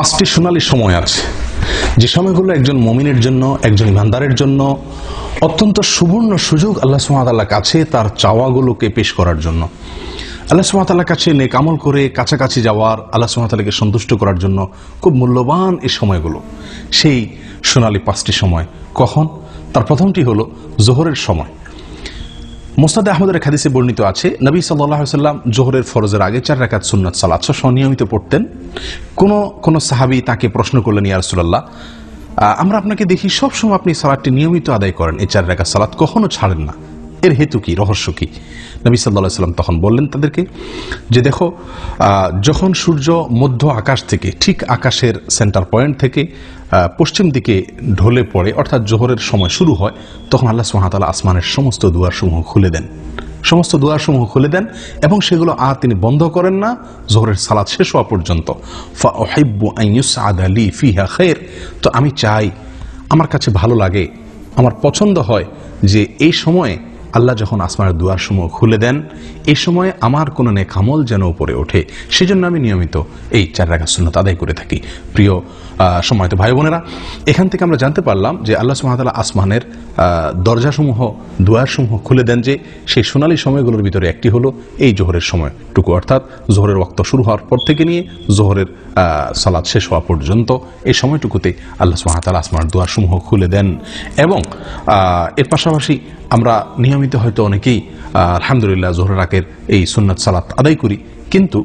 পাঁচটি সোনালী সময় আছে। যে সময়গুলো একজন মমিনের জন্য, একজন ইমানদারের জন্য, অত্যন্ত সুবর্ণ সুযোগ আল্লাহ সুমাতাল্লাহ কাছে তার চাওয়াগুলোকে পেশ করার জন্য। আল্লাহ সুমাতাল্লাহ কাছে নেক আমল করে কাছাকাছি যাওয়ার, আল্লাহ সুমাতাল্লাহকে সন্তুষ্ট করার জন্য খুব মূল্যবান এই সময়গুলো। সেই সোনালী পাঁচটি সময় কখন? তার প্রথমটি হলো জোহরের সময়। মোস্তাদ আহমদের খাদিসে বর্ণিত আছে, নবী সাল্লাম জোহরের ফরজের আগে চার রাকাত সুন্নত সালাত স্বনিয়মিত পড়তেন। কোনো কোনো সাহাবি তাকে প্রশ্ন করলেন ইয়ারসুল্লাহ আমরা আপনাকে দেখি সবসময় আপনি সালাদটি নিয়মিত আদায় করেন, এই চার রাকাত সালাত কখনো ছাড়েন না। এর হেতু কি? রহস্য কি? নবী সাল্লাহ সাল্লাম তখন বললেন তাদেরকে যে দেখো যখন সূর্য মধ্য আকাশ থেকে, ঠিক আকাশের সেন্টার পয়েন্ট থেকে পশ্চিম দিকে ঢলে পড়ে, অর্থাৎ জোহরের সময় শুরু হয়, তখন আল্লাহ সুহাতালা আসমানের সমস্ত দুয়ারসমূহ খুলে দেন। সমস্ত দুয়ারসমূহ খুলে দেন এবং সেগুলো আর তিনি বন্ধ করেন না, জোহরের সালাদ শেষ হওয়া পর্যন্ত। ফা আলী ফিহা খের তো আমি চাই, আমার কাছে ভালো লাগে, আমার পছন্দ হয় যে এই সময়ে আল্লাহ যখন আসমানের দুয়ার দুয়ারসমূহ খুলে দেন এই সময় আমার কোনো নেকামল যেন উপরে ওঠে। সেজন্য আমি নিয়মিত এই চার রাখা সুন্নত আদায় করে থাকি। প্রিয় সময়ত ভাই বোনেরা, এখান থেকে আমরা জানতে পারলাম যে আল্লাহ সুহামতাল্লাহ আসমানের দরজাসমূহ, দুয়ারসমূহ খুলে দেন যে সেই সোনালি সময়গুলোর ভিতরে একটি হলো এই জোহরের সময়টুকু। অর্থাৎ জোহরের রক্ত শুরু হওয়ার পর থেকে নিয়ে জোহরের সালাদ শেষ হওয়া পর্যন্ত এই সময়টুকুতে আল্লাহ সুহামতাল্লাহ আসমানের দুয়ারসমূহ খুলে দেন এবং এর পাশাপাশি আমরা নিয়মিত হয়তো অনেকেই আলহামদুলিল্লাহ জোহর রাকের এই সুন্নত সালাত আদায় করি। কিন্তু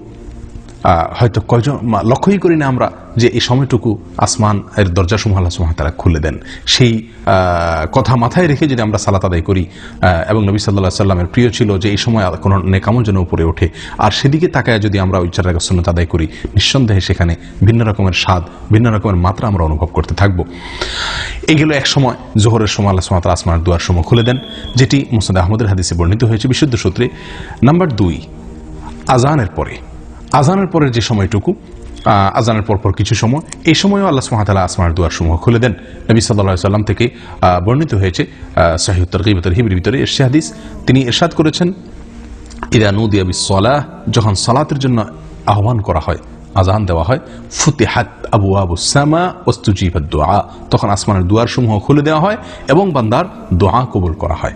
হয়তো কয়জন লক্ষ্যই করি না আমরা যে এই সময়টুকু আসমান এর দরজা সমূহ আল্লাহ তাআলা খুলে দেন। সেই কথা মাথায় রেখে যদি আমরা সালাত আদায় করি এবং নবী সাল্লাহ সাল্লামের প্রিয় ছিল যে এই সময় কোনো নেকামল যেন উপরে ওঠে, আর সেদিকে তাকায় যদি আমরা ওই চার সুন্নত আদায় করি, নিঃসন্দেহে সেখানে ভিন্ন রকমের স্বাদ, ভিন্ন রকমের মাত্রা আমরা অনুভব করতে থাকব। এগুলো এক সময়, জোহরের সময় আল্লাহ তাআলা আসমানের দুয়ার সমূহ খুলে দেন, যেটি মুসাদ আহমদের হাদিসে বর্ণিত হয়েছে বিশুদ্ধ সূত্রে। নাম্বার দুই আজানের পরে আজানের পরের যে সময়টুকু আজানের পর পর কিছু সময়, এই সময়ও আল্লাহ সুহাতালা আসমার দুয়ার সমূহ খুলে দেন। নবী সাল্লাহ সাল্লাম থেকে বর্ণিত হয়েছে সাহিউত্তর গিবতর হিবির, ভিতরে এরশে হাদিস। তিনি এরশাদ করেছেন ইরা নুদিয়া বিসলাহ যখন সালাতের জন্য আহ্বান করা হয়, আজান দেওয়া হয়, ফুতিহাত আবু আবু সামা ওস্তুজিবাদ দোয়া তখন আসমানের দুয়ার সমূহ খুলে দেওয়া হয় এবং বান্দার দোয়া কবুল করা হয়।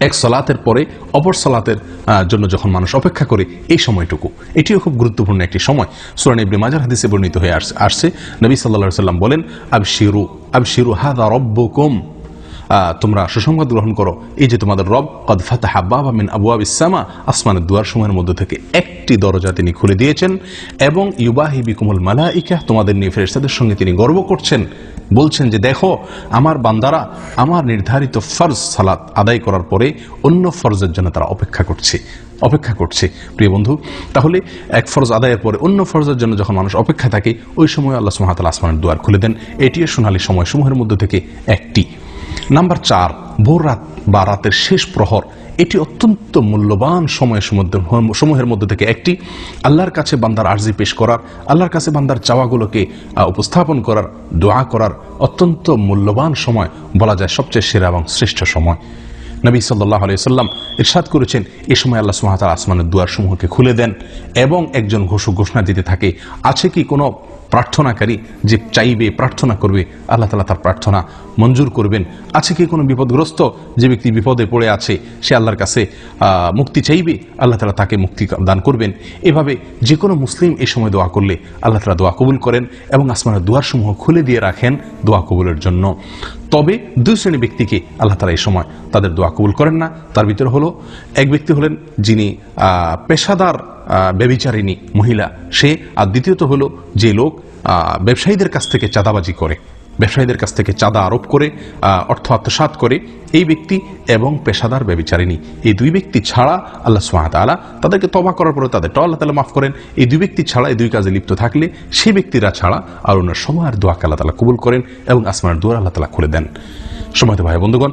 এক সলাতের পরে অপর সলাতের জন্য যখন মানুষ অপেক্ষা করে এই সময়টুকু। এটিও খুব গুরুত্বপূর্ণ একটি সময়। সুরান ইবনে মাজার হাদিসে বর্ণিত হয়ে আস- আসছে। নবী সাল্লা সাল্লাম বলেন আব শিরু আব শিরু হাদা রব্বকুম। তোমরা সুসংবাদ গ্রহণ করো। এই যে তোমাদের রব, কদ ফাতাহ বাবা মিন আবু ইসামা আসমানের দুয়ার সময়ের মধ্যে থেকে একটি দরজা তিনি খুলে দিয়েছেন এবং ইউবাহি বিকুমুল মালাইকা, তোমাদের নিয়ে ফেরেশতাদের সঙ্গে তিনি গর্ব করছেন। বলছেন যে, দেখো, আমার বান্দারা আমার নির্ধারিত ফরজ সালাত আদায় করার পরে অন্য ফরজের জন্য তারা অপেক্ষা করছে অপেক্ষা করছে। প্রিয় বন্ধু, তাহলে এক ফরজ আদায়ের পরে অন্য ফরজের জন্য যখন মানুষ অপেক্ষা থাকে, ওই সময় আল্লাহ সুহাতাল আসমানের দুয়ার খুলে দেন। এটিও সোনালী সময়সমূহের মধ্যে থেকে একটি নাম্বার চার, ভোর রাত বা রাতের শেষ প্রহর, এটি অত্যন্ত মূল্যবান সময়ের মধ্যে সমূহের মধ্যে থেকে একটি। আল্লাহর কাছে বান্দার আর্জি পেশ করার, আল্লাহর কাছে বান্দার চাওয়াগুলোকে উপস্থাপন করার, দোয়া করার অত্যন্ত মূল্যবান সময় বলা যায় সবচেয়ে সেরা এবং শ্রেষ্ঠ সময়। নবী সাল্লাহ আলাইসাল্লাম ইরশাদ করেছেন, এ সময় আল্লাহ সুহাতাল আসমানের দুয়ার সমূহকে খুলে দেন এবং একজন ঘোষক ঘোষণা দিতে থাকে, আছে কি কোনো প্রার্থনাকারী যে চাইবে, প্রার্থনা করবে, আল্লাহ তালা তার প্রার্থনা মঞ্জুর করবেন। আছে কি কোনো বিপদগ্রস্ত যে ব্যক্তি বিপদে পড়ে আছে, সে আল্লাহর কাছে মুক্তি চাইবে? আল্লাহ তালা তাকে মুক্তি দান করবেন। এভাবে যে কোনো মুসলিম এই সময় দোয়া করলে আল্লাহ তালা দোয়া কবুল করেন এবং আসমানের দুয়ারসমূহ খুলে দিয়ে রাখেন দোয়া কবুলের জন্য। তবে দুই শ্রেণি ব্যক্তিকে আল্লাহ তালা এই সময় তাদের দোয়া কবুল করেন না। তার ভিতরে হলো, এক ব্যক্তি হলেন যিনি পেশাদার ব্যবিচারিণী মহিলা। সে, আর দ্বিতীয়ত হলো যে লোক ব্যবসায়ীদের কাছ থেকে চাঁদাবাজি করে। ব্যবসায়ীদের কাছ থেকে চাঁদা আরোপ করে অর্থ আত্মসাত করে এই ব্যক্তি এবং পেশাদার ব্যবিচারিণী। এই দুই ব্যক্তি ছাড়া আল্লাহ সুহাত আলা তাদেরকে তবা করার পরে তাদের টল তালা মাফ করেন। এই দুই ব্যক্তি ছাড়া, এই দুই কাজে লিপ্ত থাকলে সেই ব্যক্তিরা ছাড়া আর অন্য সময়ের দোয়াকে আল্লাহ তালা কবুল করেন এবং আসমানের দোয়ার আল্লাহ তালা খুলে দেন। সময় ভাই বন্ধুগণ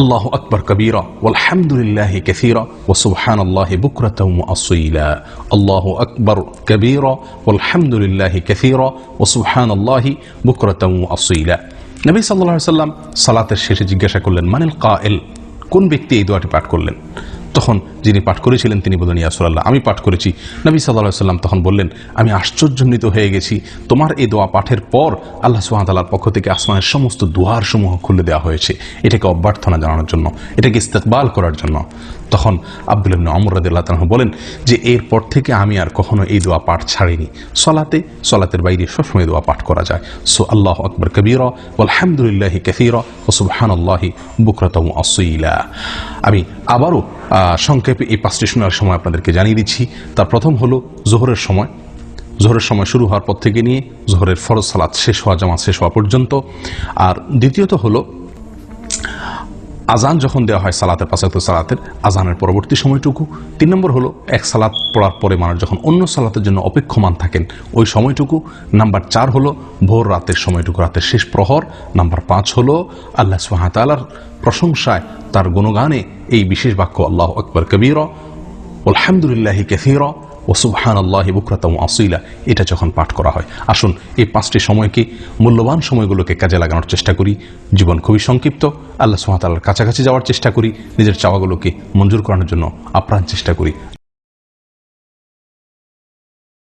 আল্লাহ আকবর কবীরা ওয়ালহামদুলিল্লাহ কাসীরা ওয়া সুবহানাল্লাহি বুকরাতাও ওয়া আসীলা আল্লাহু আকবর কবীরা ওয়ালহামদুলিল্লাহি কাসীরা ওয়া সুবহানাল্লাহি বুকরাতাও ওয়া আসীলা নবী সাল্লাল্লাহু আলাইহি সাল্লাম সালাতের শেষে জিজ্ঞাসা করলেন, মানিল কায়েল? কোন ব্যক্তি এই দোয়াটি পাঠ করলেন? তখন যিনি পাঠ করেছিলেন তিনি বললেন ইয়াসুল্লাহ আমি পাঠ করেছি। নবী সাল্লাহ সাল্লাম তখন বললেন, আমি আশ্চর্যান্বিত হয়ে গেছি। তোমার এই দোয়া পাঠের পর আল্লাহ সুহামতাল্লাহর পক্ষ থেকে আসমানের সমস্ত দুয়ার সমূহ খুলে দেওয়া হয়েছে। এটাকে অভ্যর্থনা জানানোর জন্য, এটাকে ইস্তেকবাল করার জন্য। তখন আব্দুল ইবনে আমর রাদিয়াল্লাহু তাআলা বলেন, যে এরপর থেকে আমি আর কখনো এই দোয়া পাঠ ছাড়িনি। সলাতে, সলাতের বাইরে সবসময় দোয়া পাঠ করা যায়। সো আল্লাহ আকবর কবিরা আলহামদুলিল্লাহি কাসীরা ও সুবহানাল্লাহি বুকরাতাও আসীলা। আমি আবারও সংক্ষেপে এই পাঁচটি শোনার সময় আপনাদেরকে জানিয়ে দিচ্ছি। তার প্রথম হলো জোহরের সময়। জোহরের সময় শুরু হওয়ার পর থেকে নিয়ে জোহরের ফরজ সালাদ শেষ হওয়া, জামাত শেষ হওয়া পর্যন্ত। আর দ্বিতীয়ত হলো আজান যখন দেওয়া হয় সালাতের পাশাপাশি সালাতের আজানের পরবর্তী সময়টুকু, তিন নম্বর হলো এক সালাত পড়ার পরে মানুষ যখন অন্য সালাতের জন্য অপেক্ষমান থাকেন, ওই সময়টুকু। নাম্বার চার হলো ভোর রাতের সময়টুকু, রাতের শেষ প্রহর। নাম্বার পাঁচ হলো আল্লাহ সুহাতালার প্রশংসায় তার গুণগানে এই বিশেষ বাক্য, আল্লাহ আকবর কবির আলহামদুলিল্লাহ কেফির ও সুবহান আল্লাহ বুকরাতম আসইলা এটা যখন পাঠ করা হয়। আসুন, এই পাঁচটি সময়কে, মূল্যবান সময়গুলোকে কাজে লাগানোর চেষ্টা করি। জীবন খুবই সংক্ষিপ্ত, আল্লাহ সুহাতালার কাছাকাছি যাওয়ার চেষ্টা করি। নিজের চাওয়াগুলোকে মঞ্জুর করানোর জন্য আপ্রাণ চেষ্টা করি।